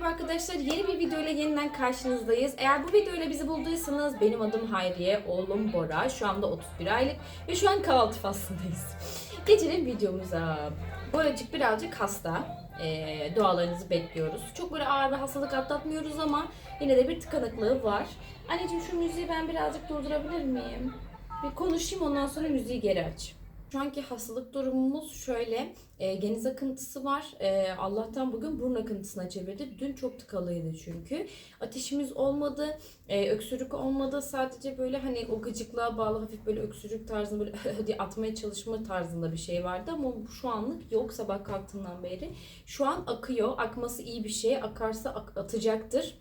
merhaba arkadaşlar. Yeni bir video ile yeniden karşınızdayız. Eğer bu video ile bizi bulduysanız benim adım Hayriye, oğlum Bora. Şu anda 31 aylık ve şu an kahvaltı faslındayız. Geçelim videomuza. Boracık birazcık hasta. Ee, dualarınızı bekliyoruz. Çok böyle ağır bir hastalık atlatmıyoruz ama yine de bir tıkanıklığı var. Anneciğim şu müziği ben birazcık durdurabilir miyim? Bir konuşayım ondan sonra müziği geri aç. Şu anki hastalık durumumuz şöyle. E, geniz akıntısı var. E, Allah'tan bugün burun akıntısına çevirdi. Dün çok tıkalıydı çünkü. Ateşimiz olmadı. E, öksürük olmadı. Sadece böyle hani o gıcıklığa bağlı hafif böyle öksürük tarzında böyle diye atmaya çalışma tarzında bir şey vardı. Ama şu anlık yok sabah kalktığından beri. Şu an akıyor. Akması iyi bir şey. Akarsa ak- atacaktır.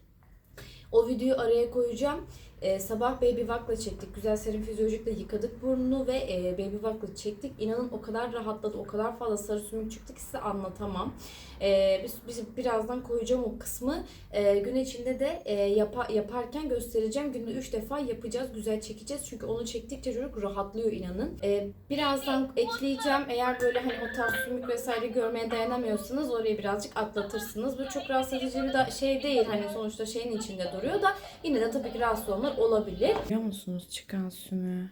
O videoyu araya koyacağım. Ee, sabah Baby Walk'la çektik. Güzel serum fizyolojikle yıkadık burnunu ve e, Baby Walk'la çektik. İnanın o kadar rahatladı, o kadar fazla sarı sümük çıktı ki size anlatamam. Ee, biz, biz birazdan koyacağım o kısmı. Ee, gün içinde de e, yapa- yaparken göstereceğim. Günde 3 defa yapacağız, güzel çekeceğiz. Çünkü onu çektikçe çocuk rahatlıyor inanın. Ee, birazdan ekleyeceğim. Eğer böyle hani o tarz sümük vesaire görmeye dayanamıyorsanız orayı birazcık atlatırsınız. Bu çok rahatsız edici bir şey değil. Hani sonuçta şeyin içinde duruyor da yine de tabii ki rahatsız olanlar olabilir. Biliyor musunuz çıkan sümü?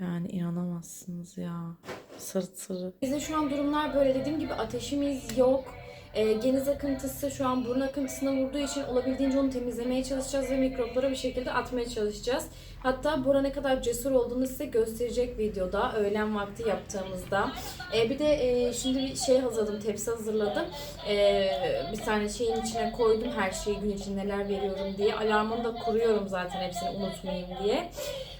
Yani inanamazsınız ya. Sarı. Bizde şu an durumlar böyle. Dediğim gibi ateşimiz yok. E, geniz akıntısı şu an burun akıntısına vurduğu için olabildiğince onu temizlemeye çalışacağız ve mikroplara bir şekilde atmaya çalışacağız. Hatta Bora ne kadar cesur olduğunu size gösterecek videoda öğlen vakti yaptığımızda. E, bir de e, şimdi bir şey hazırladım, tepsi hazırladım. E, bir tane şeyin içine koydum her şeyi gün için neler veriyorum diye. Alarmını da kuruyorum zaten hepsini unutmayayım diye.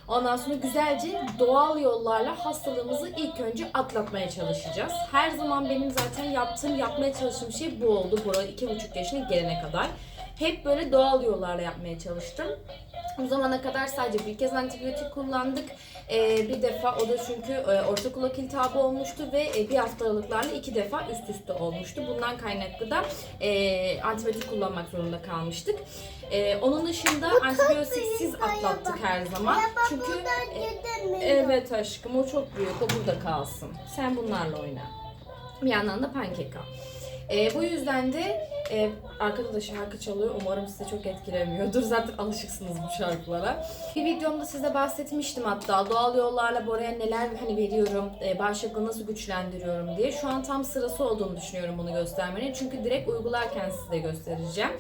Ondan sonra güzelce doğal yollarla hastalığımızı ilk önce atlatmaya çalışacağız. Her zaman benim zaten yaptığım, yapmaya çalıştığım şey bu oldu. Bora iki buçuk yaşına gelene kadar. Hep böyle doğal yollarla yapmaya çalıştım. O zamana kadar sadece bir kez antibiyotik kullandık. Ee, bir defa o da çünkü e, orta kulak iltihabı olmuştu ve e, bir hafta aralıklarla iki defa üst üste olmuştu. Bundan kaynaklı da e, antibiyotik kullanmak zorunda kalmıştık. E, onun dışında antibiyotiksiz atlattık her zaman. Çünkü e, evet aşkım o çok büyük o burada kalsın. Sen bunlarla oyna. Bir yandan da pankek al. E, bu yüzden de e, arkada da şarkı çalıyor. Umarım size çok etkilemiyordur. Zaten alışıksınız bu şarkılara. Bir videomda size bahsetmiştim hatta doğal yollarla Bora'ya neler hani veriyorum, e, bağışıklığı nasıl güçlendiriyorum diye. Şu an tam sırası olduğunu düşünüyorum bunu göstermenin. Çünkü direkt uygularken size göstereceğim.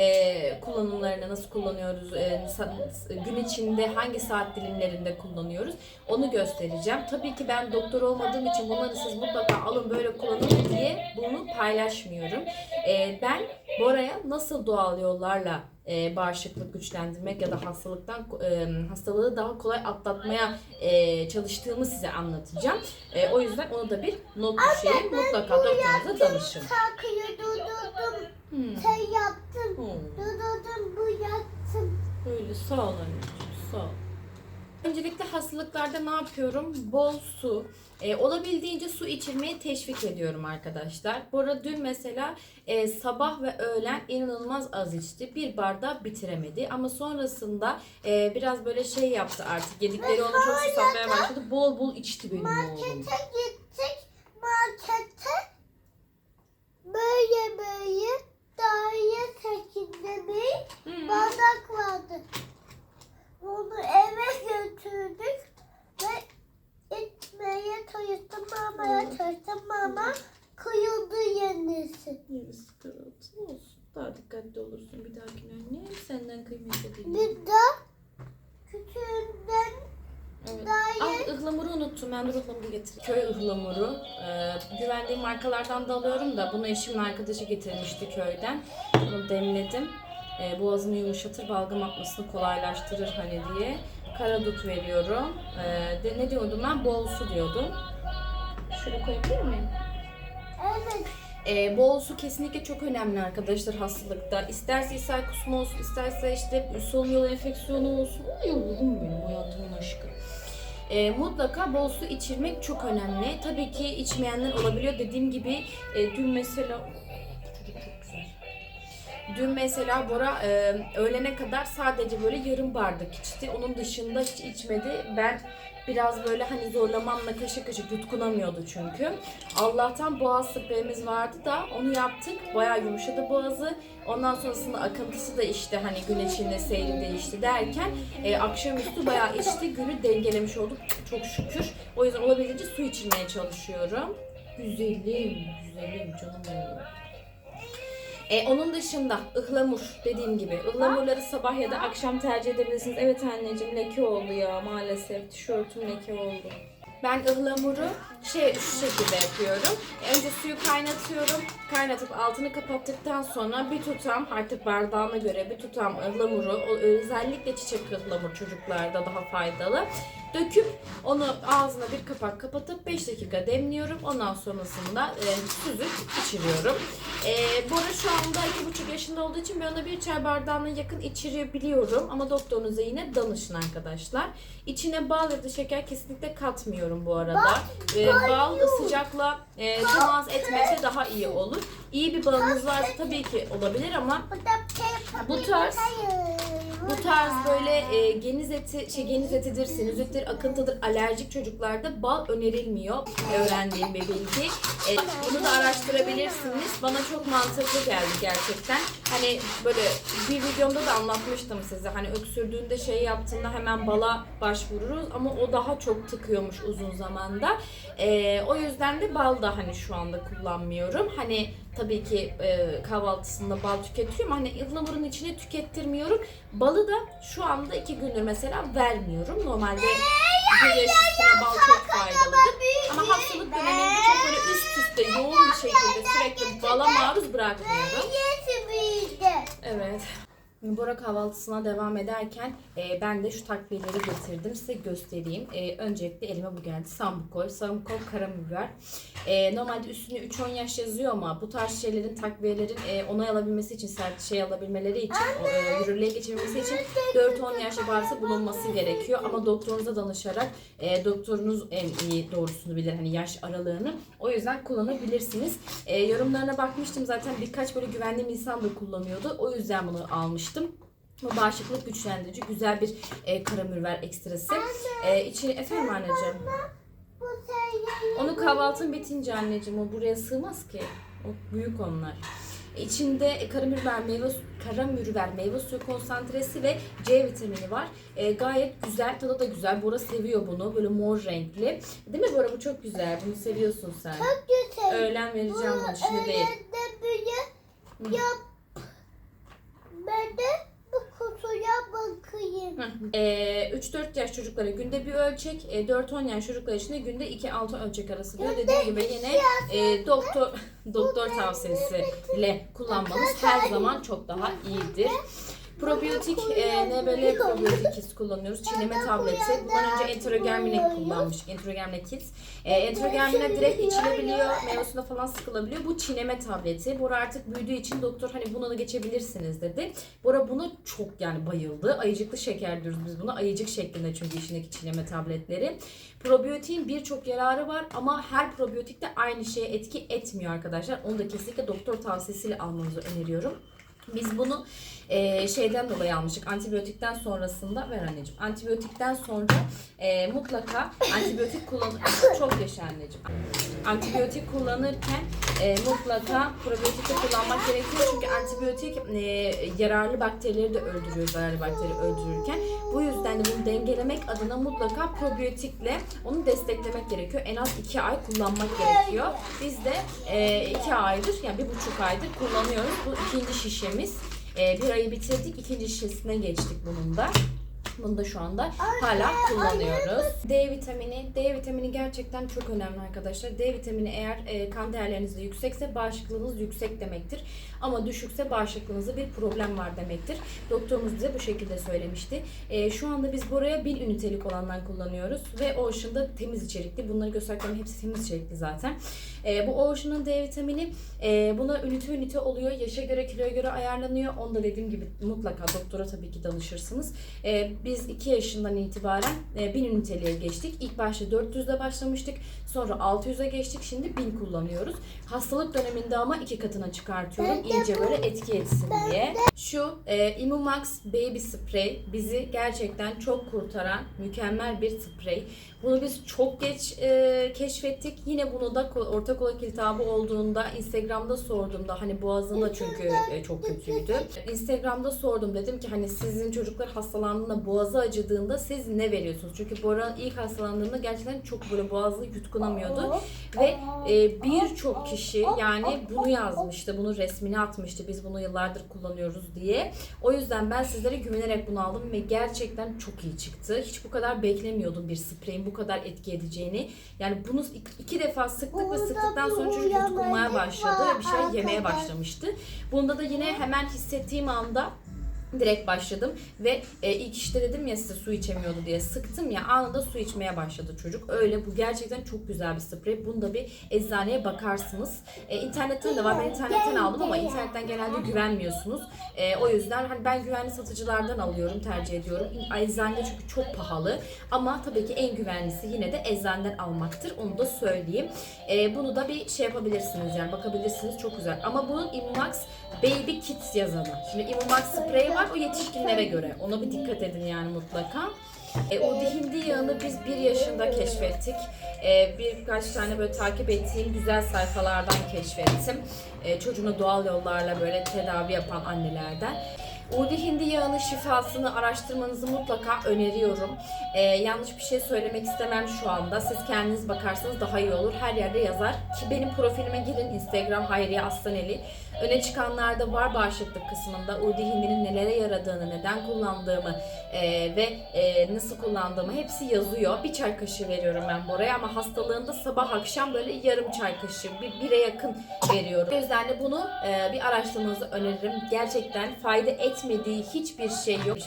E, kullanımlarını nasıl kullanıyoruz, e, gün içinde hangi saat dilimlerinde kullanıyoruz onu göstereceğim. Tabii ki ben doktor olmadığım için bunları siz mutlaka alın böyle kullanın diye bunu paylaşmıyorum. E, ben Bora'ya nasıl doğal yollarla e, bağışıklık güçlendirmek ya da hastalıktan e, hastalığı daha kolay atlatmaya e, çalıştığımı size anlatacağım. E, o yüzden onu da bir not düşeyim. Mutlaka doktorunuza danışın. Şarkıyı durdurdum. Hmm. Sen yaptın. Hmm. Durdurdum bu yaptım. Öyle sağ ol anneciğim sağ ol. Öncelikle hastalıklarda ne yapıyorum? Bol su. Ee, olabildiğince su içirmeyi teşvik ediyorum arkadaşlar. Bora dün mesela e, sabah ve öğlen inanılmaz az içti. Bir bardağı bitiremedi. Ama sonrasında e, biraz böyle şey yaptı artık. Yedikleri onu çok susatmaya başladı. Bol bol içti benim oğlum. Markete gittik. Markete böyle böyle daire şeklinde bir Hmm. bardak vardı. Onu eve götürdük ve içmeye çalıştım mamaya çalıştım mama kıyıldı yenisi. Yarısı kırıldı. Olsun. Daha dikkatli olursun bir dahakine anne. Senden kıymetli değil. Bir de küçüğünden Evet. Ah ıhlamuru unuttum. Ben dur ıhlamuru getir. Köy ıhlamuru. Ee, güvendiğim markalardan da alıyorum da bunu eşimin arkadaşı getirmişti köyden. Bunu demledim. Ee, boğazını yumuşatır, balgam atmasını kolaylaştırır hani diye. Karadut veriyorum. Ee, de, ne diyordum ben? Bol su diyordum. Şöyle koyabilir miyim? evet Ee, bol su kesinlikle çok önemli arkadaşlar hastalıkta. İsterse ishal kusma olsun, isterse işte solunum yolu enfeksiyonu olsun. Ay Allah'ım benim hayatımın aşkı. Ee, mutlaka bol su içirmek çok önemli. Tabii ki içmeyenler olabiliyor. Dediğim gibi e, dün mesela... Dün mesela Bora e, öğlene kadar sadece böyle yarım bardak içti. Onun dışında hiç içmedi. Ben biraz böyle hani zorlamamla kaşık kaşık yutkunamıyordu çünkü. Allah'tan boğaz spreyimiz vardı da onu yaptık. Bayağı yumuşadı boğazı. Ondan sonrasında akıntısı da işte hani güneşin seyri değişti derken e, akşamüstü bayağı içti. Günü dengelemiş olduk çok şükür. O yüzden olabildiğince su içirmeye çalışıyorum. Güzelim, güzelim canım benim. E, onun dışında ıhlamur dediğim gibi ıhlamurları sabah ya da akşam tercih edebilirsiniz. Evet anneciğim leke oldu ya maalesef tişörtüm leke oldu. Ben ıhlamuru şey şu şekilde yapıyorum. Önce suyu kaynatıyorum. Kaynatıp altını kapattıktan sonra bir tutam artık bardağına göre bir tutam ıhlamuru özellikle çiçek ıhlamur çocuklarda daha faydalı. Döküp onu ağzına bir kapak kapatıp 5 dakika demliyorum. Ondan sonrasında e, süzüp içiriyorum. E, Bora şu anda 2,5 yaşında olduğu için ben ona bir çay bardağına yakın içirebiliyorum. Ama doktorunuza yine danışın arkadaşlar. İçine bal ya da şeker kesinlikle katmıyorum bu arada. E, bal sıcakla e, temas etmese daha iyi olur. İyi bir balınız varsa tabii ki olabilir ama Bu tarz- bu tarz böyle e, geniz eti, şey geniz etidir, sinüzittir, akıntıdır, alerjik çocuklarda bal önerilmiyor. Öğrendiğim bir bilgi. E, bunu da araştırabilirsiniz. Bana çok mantıklı geldi gerçekten. Hani böyle bir videomda da anlatmıştım size. Hani öksürdüğünde şey yaptığında hemen bala başvururuz ama o daha çok tıkıyormuş uzun zamanda. E, o yüzden de bal da hani şu anda kullanmıyorum. Hani tabii ki e, kahvaltısında bal tüketiyorum. Hani ıhlamurun içine tükettirmiyorum. Balı da şu anda iki gündür mesela vermiyorum. Normalde yaş üstüne bal çok faydalıdır. Ama hastalık döneminde çok böyle üst üste yoğun bir şekilde sürekli bala maruz bırakmıyorum. Evet. Bora kahvaltısına devam ederken e, ben de şu takviyeleri getirdim. Size göstereyim. E, öncelikle elime bu geldi. Sambukol. Sambukol karabiber. E, normalde üstüne 3-10 yaş yazıyor ama bu tarz şeylerin takviyelerin e, onay alabilmesi için, sert şey alabilmeleri için, o, e, yürürlüğe geçebilmesi için 4-10 yaş varsa bulunması gerekiyor. Ama doktorunuza danışarak e, doktorunuz en iyi doğrusunu bilir hani yaş aralığını. O yüzden kullanabilirsiniz. E, yorumlarına bakmıştım zaten birkaç böyle güvendiğim insan da kullanıyordu. O yüzden bunu almıştım. Bu bağışıklık güçlendirici güzel bir e, karamürver ekstrası. E, içine efendim anneciğim. Onu kahvaltın bitince anneciğim o buraya sığmaz ki. O büyük onlar. İçinde karamürver meyve karamürver meyve suyu konsantresi ve C vitamini var. E, gayet güzel, tadı da güzel. Bora seviyor bunu. Böyle mor renkli. Değil mi Bora? Bu çok güzel. Bunu seviyorsun sen. Güzel. Öğlen vereceğim bunu şimdi değil. Büyü yap. De bu kutuya bakayım. Ee, 3-4 yaş çocuklara günde bir ölçek, e, 4-10 yaş çocuklar için de günde 2-6 ölçek arası diyor. Dediğim gibi yine e, doktor doktor tavsiyesiyle kullanmanız her zaman çok daha iyidir. Probiyotik, e, NBL probiyotik kullanıyoruz. Çiğneme tableti. Bundan önce enterogermine kullanmıştık. Enterogermine kits. E, enterogermine direkt içilebiliyor. Meyve suyuna falan sıkılabiliyor. Bu çiğneme tableti. Bora artık büyüdüğü için doktor hani buna da geçebilirsiniz dedi. Bora buna çok yani bayıldı. Ayıcıklı şeker diyoruz biz buna. Ayıcık şeklinde çünkü içindeki çiğneme tabletleri. Probiyotiğin birçok yararı var ama her probiyotik de aynı şeye etki etmiyor arkadaşlar. Onu da kesinlikle doktor tavsiyesiyle almanızı öneriyorum. Biz bunu e, şeyden dolayı almıştık. Antibiyotikten sonrasında ver anneciğim. Antibiyotikten sonra e, mutlaka antibiyotik kullan çok yaşa anneciğim. Antibiyotik kullanırken e, mutlaka probiyotik kullanmak gerekiyor. Çünkü antibiyotik e, yararlı bakterileri de öldürüyor zararlı bakteri öldürürken. Bu yüzden de bunu dengelemek adına mutlaka probiyotikle onu desteklemek gerekiyor. En az 2 ay kullanmak gerekiyor. Biz de 2 aydır yani bir buçuk aydır kullanıyoruz. Bu ikinci şişemiz. E, bir ayı bitirdik. ikinci şişesine geçtik bunun da. Bunu da şu anda hala kullanıyoruz. D vitamini, D vitamini gerçekten çok önemli arkadaşlar. D vitamini eğer e, kan değerlerinizde yüksekse bağışıklığınız yüksek demektir. Ama düşükse bağışıklığınızda bir problem var demektir. Doktorumuz bize bu şekilde söylemişti. E, şu anda biz buraya 1000 ünitelik olandan kullanıyoruz ve Ocean'da temiz içerikli. Bunları gösterdiklerim hepsi temiz içerikli zaten. E, bu Ocean'ın D vitamini e, buna ünite ünite oluyor. Yaşa göre kiloya göre ayarlanıyor. Onu da dediğim gibi mutlaka doktora tabii ki danışırsınız. E, biz 2 yaşından itibaren e, 1000 üniteliğe geçtik. İlk başta 400'de başlamıştık. Sonra 600'e geçtik. Şimdi 1000 kullanıyoruz. Hastalık döneminde ama iki katına çıkartıyorum. İyice böyle etki etsin diye. Şu e, Immumax Baby Spray bizi gerçekten çok kurtaran mükemmel bir sprey. Bunu biz çok geç e, keşfettik. Yine bunu da orta kulak iltihabı olduğunda Instagram'da sorduğumda hani boğazında çünkü e, çok kötüydü. Instagram'da sordum dedim ki hani sizin çocuklar hastalandığında boğazı acıdığında siz ne veriyorsunuz? Çünkü Bora ilk hastalandığında gerçekten çok böyle boğazı yutkunamıyordu. Ve e, birçok kişi yani bunu yazmıştı, bunu resmini atmıştı. Biz bunu yıllardır kullanıyoruz diye. O yüzden ben sizlere güvenerek bunu aldım ve gerçekten çok iyi çıktı. Hiç bu kadar beklemiyordum bir spreyin bu kadar etki edeceğini. Yani bunu iki, defa sıktık ve sıktıktan sonra çocuk yutkunmaya başladı ve bir şeyler yemeye başlamıştı. Bunda da yine hemen hissettiğim anda direkt başladım ve e, ilk işte dedim ya size su içemiyordu diye sıktım ya anında su içmeye başladı çocuk. Öyle bu gerçekten çok güzel bir sprey. Bunda bir eczaneye bakarsınız. E, internetten de var. Ben internetten aldım ama internetten genelde güvenmiyorsunuz. E, o yüzden hani ben güvenli satıcılardan alıyorum, tercih ediyorum. Eczanede çünkü çok pahalı. Ama tabii ki en güvenlisi yine de eczaneden almaktır. Onu da söyleyeyim. E, bunu da bir şey yapabilirsiniz yani bakabilirsiniz. Çok güzel. Ama bunun Immumax Baby Kids yazanı. Şimdi Immumax sprey var o yetişkinlere göre. Ona bir dikkat edin yani mutlaka. E, o hindi yağını biz bir yaşında keşfettik. E, birkaç tane böyle takip ettiğim güzel sayfalardan keşfettim. E, çocuğunu doğal yollarla böyle tedavi yapan annelerden. Udi hindi yağının şifasını araştırmanızı mutlaka öneriyorum. E, yanlış bir şey söylemek istemem şu anda. Siz kendiniz bakarsanız daha iyi olur. Her yerde yazar. Ki benim profilime girin Instagram Hayriye Aslaneli. Öne çıkanlarda var bağışıklık kısmında Udi hindinin nelere yaradığını, neden kullandığımı e, ve e, nasıl kullandığımı hepsi yazıyor. Bir çay kaşığı veriyorum ben Bora'ya ama hastalığında sabah akşam böyle yarım çay kaşığı, bir bire yakın veriyorum. O yüzden de bunu e, bir araştırmanızı öneririm. Gerçekten fayda etmediği hiçbir şey yok.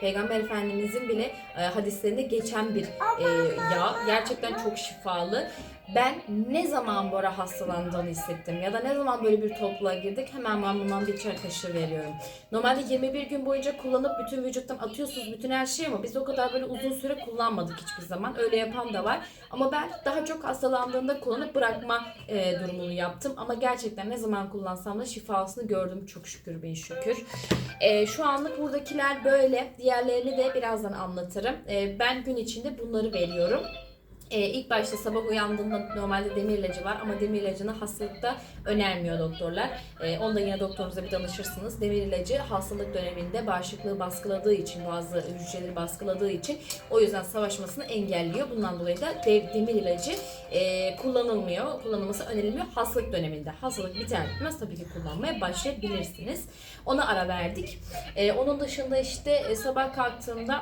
Peygamber Efendimizin bile e, hadislerinde geçen bir e, yağ. Gerçekten çok şifalı. Ben ne zaman Bora hastalandığını hissettim ya da ne zaman böyle bir topluluğa girdik hemen ben bundan bir çay kaşığı veriyorum. Normalde 21 gün boyunca kullanıp bütün vücuttan atıyorsunuz bütün her şeyi ama biz o kadar böyle uzun süre kullanmadık hiçbir zaman. Öyle yapan da var. Ama ben daha çok hastalandığında kullanıp bırakma e, durumunu yaptım. Ama gerçekten ne zaman kullansam da şifasını gördüm çok şükür bin şükür. E, şu anlık buradakiler böyle. Diğerlerini de birazdan anlatırım. E, ben gün içinde bunları veriyorum. Ee, ilk başta sabah uyandığında normalde demir ilacı var ama demir ilacını hastalıkta önermiyor doktorlar. Ee, onda yine doktorunuza bir danışırsınız. Demir ilacı hastalık döneminde bağışıklığı baskıladığı için, bazı hücreleri baskıladığı için o yüzden savaşmasını engelliyor. Bundan dolayı da de- demir ilacı e, kullanılmıyor, kullanılması önerilmiyor hastalık döneminde. Hastalık biter bitmez tabii ki kullanmaya başlayabilirsiniz. Ona ara verdik. Ee, onun dışında işte e, sabah kalktığımda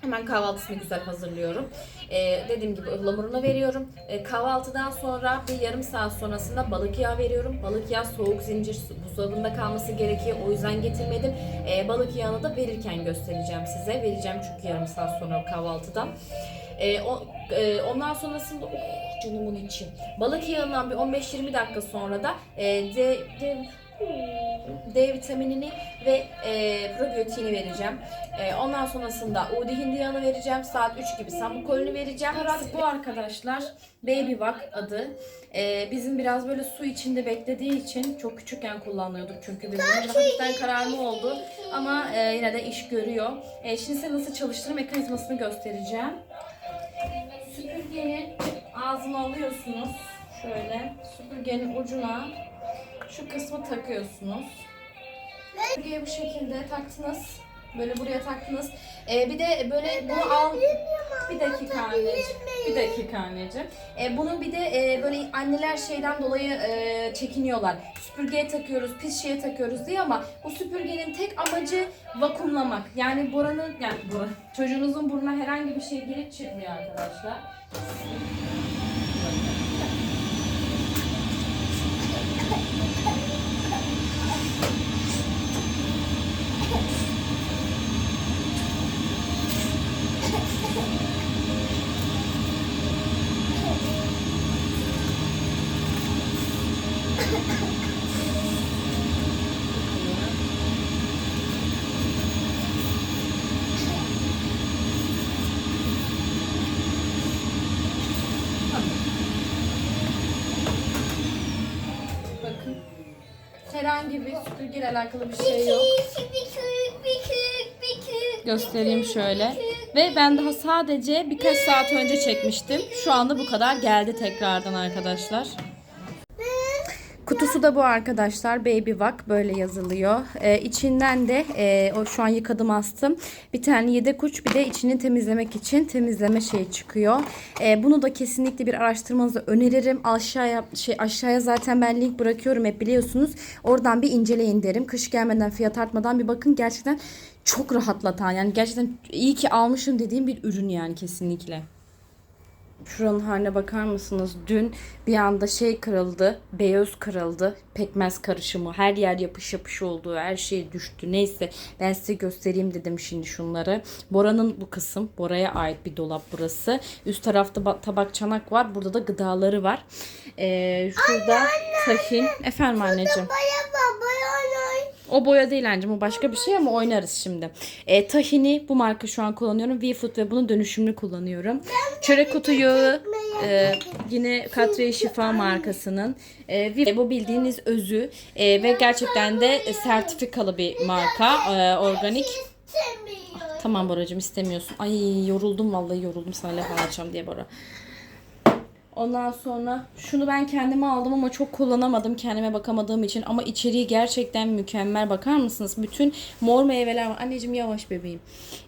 Hemen kahvaltısını güzel hazırlıyorum. Ee, dediğim gibi ıhlamurunu veriyorum. Ee, kahvaltıdan sonra bir yarım saat sonrasında balık yağı veriyorum. Balık yağı soğuk zincir buzdolabında kalması gerekiyor. O yüzden getirmedim. Ee, balık yağını da verirken göstereceğim size. Vereceğim çünkü yarım saat sonra kahvaltıdan. Ee, o, e, ondan sonrasında oh, canımın içi. Balık yağından bir 15-20 dakika sonra da e, de, de, D vitaminini ve e, probiyotiğini vereceğim. E, ondan sonrasında Udi hindi yağını vereceğim. Saat 3 gibi sambukolünü vereceğim. Murat bu arkadaşlar. Baby Vac adı. E, bizim biraz böyle su içinde beklediği için çok küçükken kullanıyorduk çünkü bizim hafiften kararma oldu. Ama e, yine de iş görüyor. E, şimdi size nasıl çalıştırma mekanizmasını göstereceğim. Süpürgenin ağzını alıyorsunuz. Şöyle süpürgenin ucuna şu kısmı takıyorsunuz. Süpürgeyi bu şekilde taktınız. Böyle buraya taktınız. Ee, bir de böyle bunu al... Bir dakika anneciğim. Bir dakika anneciğim. Ee, bunu bir de e, böyle anneler şeyden dolayı e, çekiniyorlar. Süpürgeye takıyoruz, pis şeye takıyoruz diye ama bu süpürgenin tek amacı vakumlamak. Yani Bora'nın, yani Bora, çocuğunuzun burnuna herhangi bir şey girip çıkmıyor arkadaşlar. Thank you. Herhangi bir süpürgeyle alakalı bir şey yok. Göstereyim şöyle. Ve ben daha sadece birkaç saat önce çekmiştim. Şu anda bu kadar geldi tekrardan arkadaşlar. Kutusu da bu arkadaşlar. Baby Vak böyle yazılıyor. Ee, içinden de e, o şu an yıkadım astım. Bir tane yedek uç bir de içini temizlemek için temizleme şeyi çıkıyor. Ee, bunu da kesinlikle bir araştırmanızı öneririm. Aşağıya şey aşağıya zaten ben link bırakıyorum hep biliyorsunuz. Oradan bir inceleyin derim. Kış gelmeden fiyat artmadan bir bakın. Gerçekten çok rahatlatan yani gerçekten iyi ki almışım dediğim bir ürün yani kesinlikle. Şuranın haline bakar mısınız? Dün bir anda şey kırıldı. Beyaz kırıldı. Pekmez karışımı. Her yer yapış yapış oldu. Her şey düştü. Neyse ben size göstereyim dedim şimdi şunları. Bora'nın bu kısım. Bora'ya ait bir dolap burası. Üst tarafta ba- tabak çanak var. Burada da gıdaları var. Ee, şurada tahin. Efendim anneciğim. Baya. O boya değil anneciğim o başka bir şey ama oynarız şimdi. E, tahini bu marka şu an kullanıyorum. V-Food ve bunu dönüşümlü kullanıyorum. Çörek otu yağı e, yine Katre Şifa markasının. E, V- bu bildiğiniz özü e, ve gerçekten de sertifikalı bir marka. E, organik. Tamam Boracığım istemiyorsun. Ay yoruldum vallahi yoruldum sana laf anlatacağım diye Bora. Ondan sonra şunu ben kendime aldım ama çok kullanamadım kendime bakamadığım için ama içeriği gerçekten mükemmel bakar mısınız? Bütün mor meyveler var. Anneciğim yavaş bebeğim.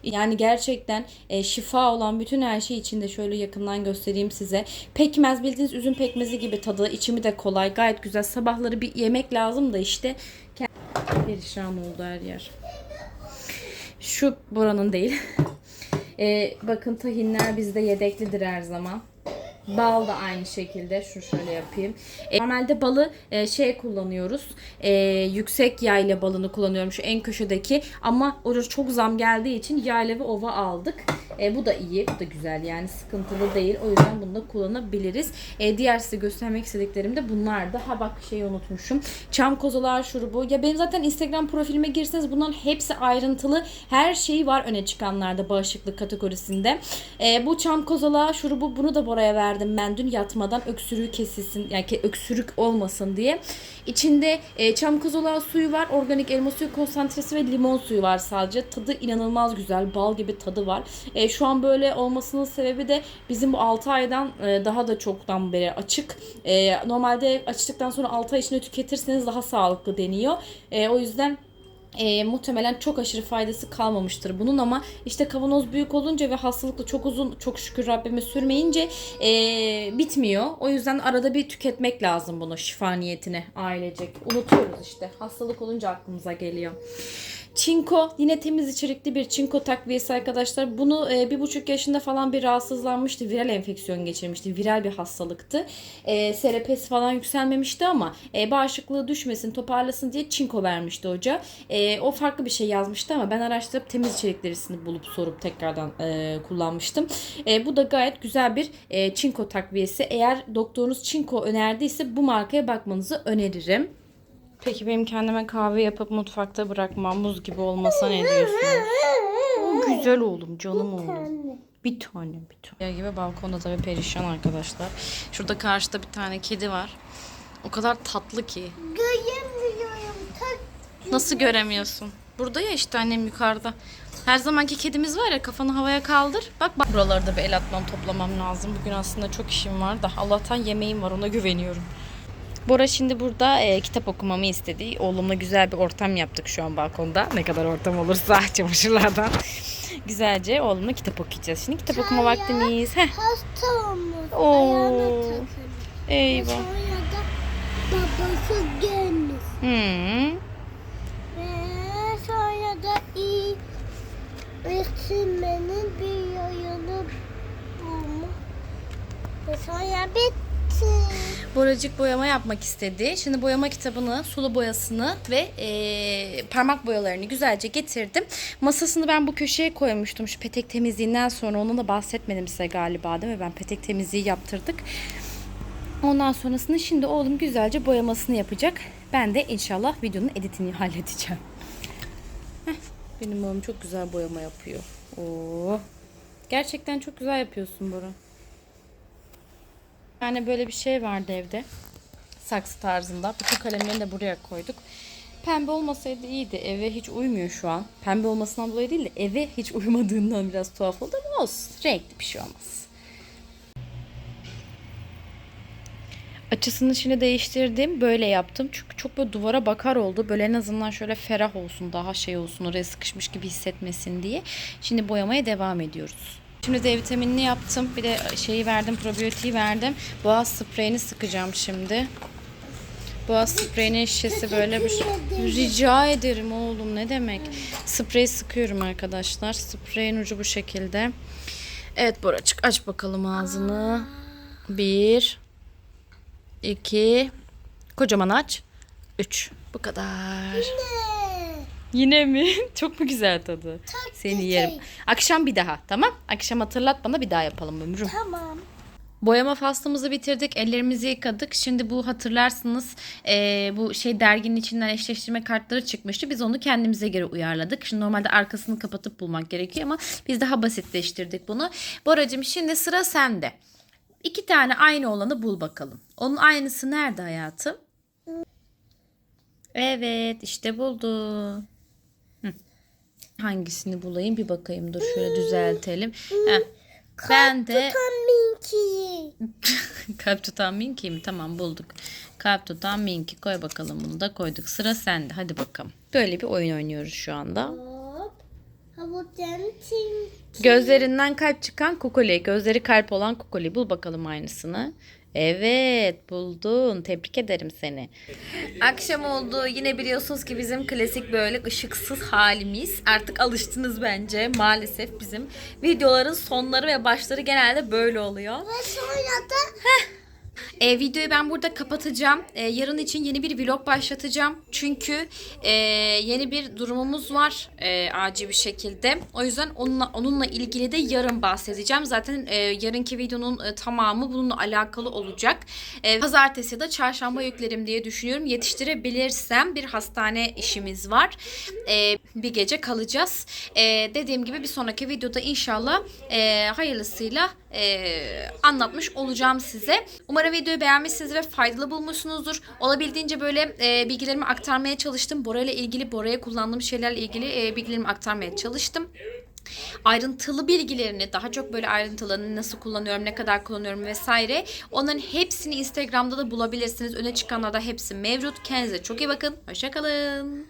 Yani gerçekten e, şifa olan bütün her şey içinde şöyle yakından göstereyim size. Pekmez bildiğiniz üzüm pekmezi gibi tadı içimi de kolay gayet güzel. Sabahları bir yemek lazım da işte perişan oldu her yer. Şu buranın değil. Ee, bakın tahinler bizde yedeklidir her zaman. Bal da aynı şekilde. Şu şöyle yapayım. E, normalde balı e, şey kullanıyoruz. E, yüksek yayla balını kullanıyorum. Şu en köşedeki. Ama orada çok zam geldiği için yayla ve ova aldık. E, bu da iyi. Bu da güzel yani. Sıkıntılı değil. O yüzden bunu da kullanabiliriz. E, diğer size göstermek istediklerim de bunlardı. Ha bak şeyi unutmuşum. Çam kozalar şurubu. Ya benim zaten Instagram profilime girseniz bunların hepsi ayrıntılı. Her şeyi var öne çıkanlarda bağışıklık kategorisinde. E, bu çam kozalağı şurubu bunu da Bora'ya verdim ben dün yatmadan öksürüğü kesilsin yani öksürük olmasın diye. İçinde e, çam kozalağı suyu var, organik elma suyu konsantresi ve limon suyu var sadece. Tadı inanılmaz güzel, bal gibi tadı var. E, şu an böyle olmasının sebebi de bizim bu 6 aydan e, daha da çoktan beri açık. E, normalde açtıktan sonra 6 ay içinde tüketirseniz daha sağlıklı deniyor. E, o yüzden e, muhtemelen çok aşırı faydası kalmamıştır bunun ama işte kavanoz büyük olunca ve hastalıklı çok uzun çok şükür Rabbime sürmeyince e, bitmiyor. O yüzden arada bir tüketmek lazım bunu şifa niyetine ailecek. Unutuyoruz işte hastalık olunca aklımıza geliyor. Çinko yine temiz içerikli bir çinko takviyesi arkadaşlar. Bunu e, bir buçuk yaşında falan bir rahatsızlanmıştı. Viral enfeksiyon geçirmişti. Viral bir hastalıktı. E, serapesi falan yükselmemişti ama e, bağışıklığı düşmesin toparlasın diye çinko vermişti hoca. E, o farklı bir şey yazmıştı ama ben araştırıp temiz içeriklerisini bulup sorup tekrardan e, kullanmıştım. E, bu da gayet güzel bir e, çinko takviyesi. Eğer doktorunuz çinko önerdiyse bu markaya bakmanızı öneririm. Peki benim kendime kahve yapıp mutfakta bırakmam muz gibi olmasa ne diyorsunuz? O güzel oğlum canım oğlum. Bir tane bir tane. Gibi balkonda da bir perişan arkadaşlar. Şurada karşıda bir tane kedi var. O kadar tatlı ki. Göremiyorum. Nasıl göremiyorsun? Burada ya işte annem yukarıda. Her zamanki kedimiz var ya kafanı havaya kaldır. Bak bak. Buralarda bir el atmam toplamam lazım. Bugün aslında çok işim var da Allah'tan yemeğim var ona güveniyorum. Bora şimdi burada e, kitap okumamı istedi. Oğlumla güzel bir ortam yaptık şu an balkonda. Ne kadar ortam olursa çamaşırlardan. Güzelce oğlumla kitap okuyacağız. Şimdi kitap okuma vaktimiz. Heh. Hasta olmuş. Oo. Eyvah. Babası gelmiş. Hmm. Ve sonra da iyi resimlerin bir yayını bulmuş. Ve sonra bitti. Boracık boyama yapmak istedi. Şimdi boyama kitabını, sulu boyasını ve eee, parmak boyalarını güzelce getirdim. Masasını ben bu köşeye koymuştum şu petek temizliğinden sonra. Ondan da bahsetmedim size galiba değil mi? Ben petek temizliği yaptırdık. Ondan sonrasında şimdi oğlum güzelce boyamasını yapacak. Ben de inşallah videonun editini halledeceğim. Heh, benim oğlum çok güzel boyama yapıyor. Oo. Gerçekten çok güzel yapıyorsun Bora. Yani böyle bir şey vardı evde. Saksı tarzında. Bütün kalemlerini de buraya koyduk. Pembe olmasaydı iyiydi. Eve hiç uymuyor şu an. Pembe olmasından dolayı değil de eve hiç uymadığından biraz tuhaf oldu ama olsun. Renkli bir şey olmaz. Açısını şimdi değiştirdim. Böyle yaptım. Çünkü çok böyle duvara bakar oldu. Böyle en azından şöyle ferah olsun. Daha şey olsun. Oraya sıkışmış gibi hissetmesin diye. Şimdi boyamaya devam ediyoruz. Şimdi D vitaminini yaptım. Bir de şeyi verdim. Probiyotiği verdim. Boğaz spreyini sıkacağım şimdi. Boğaz spreyinin şişesi böyle bir şey. Rica ederim oğlum ne demek. Sprey sıkıyorum arkadaşlar. Spreyin ucu bu şekilde. Evet Boracık aç bakalım ağzını. Bir. iki. Kocaman aç. Üç. Bu kadar. Yine mi? Çok mu güzel tadı? Seni yerim. Akşam bir daha tamam? Akşam hatırlat bana bir daha yapalım ömrüm. Tamam. Boyama faslımızı bitirdik. Ellerimizi yıkadık. Şimdi bu hatırlarsınız eee, bu şey derginin içinden eşleştirme kartları çıkmıştı. Biz onu kendimize göre uyarladık. Şimdi normalde arkasını kapatıp bulmak gerekiyor ama biz daha basitleştirdik bunu. Boracığım şimdi sıra sende. İki tane aynı olanı bul bakalım. Onun aynısı nerede hayatım? Evet işte buldum. Hangisini bulayım bir bakayım. Dur şöyle düzeltelim. Heh. Ben de. Kalp tutan Minky mi? Tamam bulduk. Kalp tutan Minky. Koy bakalım bunu da koyduk. Sıra sende. Hadi bakalım. Böyle bir oyun oynuyoruz şu anda. Gözlerinden kalp çıkan kukuli. Gözleri kalp olan kukuli. Bul bakalım aynısını. Evet buldun. Tebrik ederim seni. Akşam oldu. Yine biliyorsunuz ki bizim klasik böyle ışıksız halimiz. Artık alıştınız bence. Maalesef bizim videoların sonları ve başları genelde böyle oluyor. Ve sonra da E, videoyu ben burada kapatacağım. E, yarın için yeni bir vlog başlatacağım. Çünkü e, yeni bir durumumuz var e, acil bir şekilde. O yüzden onunla onunla ilgili de yarın bahsedeceğim. Zaten e, yarınki videonun e, tamamı bununla alakalı olacak. E, pazartesi ya da çarşamba yüklerim diye düşünüyorum. Yetiştirebilirsem bir hastane işimiz var. E, bir gece kalacağız. E, dediğim gibi bir sonraki videoda inşallah e, hayırlısıyla e, anlatmış olacağım size. Umarım videoyu beğenmişsiniz ve faydalı bulmuşsunuzdur. Olabildiğince böyle e, bilgilerimi aktarmaya çalıştım. Bora ile ilgili, Bora'ya kullandığım şeylerle ilgili e, bilgilerimi aktarmaya çalıştım. Ayrıntılı bilgilerini, daha çok böyle ayrıntılarını nasıl kullanıyorum, ne kadar kullanıyorum vesaire. Onların hepsini Instagram'da da bulabilirsiniz. Öne çıkanlarda hepsi mevcut. Kendinize çok iyi bakın. Hoşçakalın.